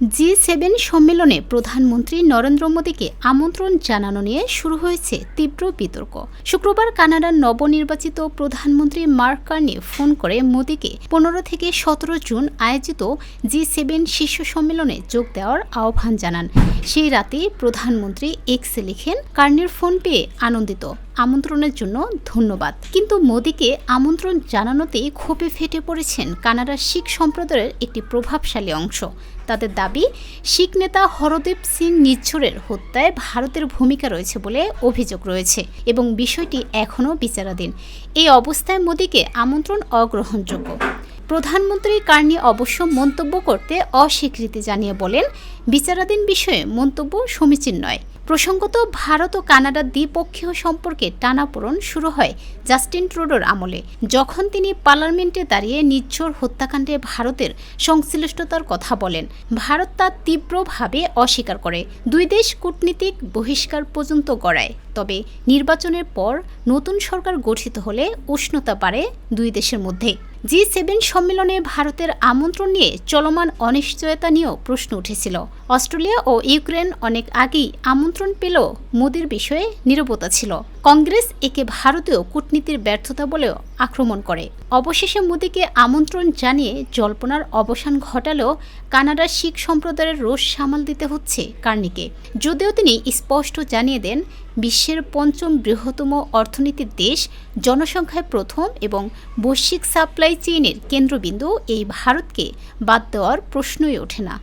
G seven সম্মেলনে প্রধানমন্ত্রী নরেন্দ্র মোদীকে আমন্ত্রণ জানানো নিয়ে শুরু হয়েছে তীব্র বিতর্ক। শুক্রবার কানাডার নবনির্বাচিত প্রধানমন্ত্রী মার্ক কার্নি ফোন করে মোদীকে পনেরো থেকে সতেরো জুন আয়োজিত জি সেভেন শীর্ষ সম্মেলনে যোগ দেওয়ার আহ্বান জানান। সেই রাতে প্রধানমন্ত্রী এক্সে লিখেন, কার্নির ফোন পেয়ে আনন্দিত। আমন্ত্রণের জন্য ধন্যবাদ। কিন্তু মোদীকে আমন্ত্রণ জানানোতেই ক্ষোভে ফেটে পড়েছেন কানাডার শিখ সম্প্রদায়ের একটি প্রভাবশালী অংশ। তাদের দাবি, শিখ নেতা হরদীপ সিং নিচ্ছরের হত্যায় ভারতের ভূমিকা রয়েছে বলে অভিযোগ রয়েছে এবং বিষয়টি এখনও বিচারাধীন। এই অবস্থায় মোদীকে আমন্ত্রণ অগ্রহণযোগ্য। প্রধানমন্ত্রী কার্নি অবশ্য মন্তব্য করতে অস্বীকৃতি জানিয়ে বলেন, বিচারাধীন বিষয়ে মন্তব্য সমীচীন নয়। প্রসঙ্গত, ভারত ও কানাডার দ্বিপক্ষীয় সম্পর্কে টানাপোড়ন শুরু হয় জাস্টিন ট্রুডোর আমলে, যখন তিনি পার্লামেন্টে দাঁড়িয়ে নিচ্ছর হত্যাকাণ্ডে ভারতের সংশ্লিষ্টতার কথা বলেন। ভারত তা তীব্রভাবে অস্বীকার করে। দুই দেশ কূটনীতিক বহিষ্কার পর্যন্ত গড়ায়। তবে নির্বাচনের পর নতুন সরকার গঠিত হলে উষ্ণতা বাড়ে দুই দেশের মধ্যে। জি সেভেন সম্মেলনে ভারতের আমন্ত্রণ নিয়ে চলমান অনিশ্চয়তা নিয়েও প্রশ্ন উঠেছিল। অস্ট্রেলিয়া ও ইউক্রেন অনেক আগেই আমন্ত্রণ পেল মোদির বিষয়ে নিরবতা ছিল। কংগ্রেস একে ভারতীয় কূটনীতির ব্যর্থতা বলেও আক্রমণ করে। অবশেষে মোদীকে আমন্ত্রণ জানিয়ে জল্পনার অবসান ঘটালেও কানাডার শিখ সম্প্রদায়ের রোষ সামাল দিতে হচ্ছে কার্নিকে। যদিও তিনি স্পষ্ট জানিয়ে দেন, বিশ্বের পঞ্চম বৃহত্তম অর্থনীতির দেশ, জনসংখ্যায় প্রথম এবং বৈশ্বিক সাপ্লাই চেইনের কেন্দ্রবিন্দু এই ভারতকে বাদ দেওয়ার প্রশ্নই ওঠে না।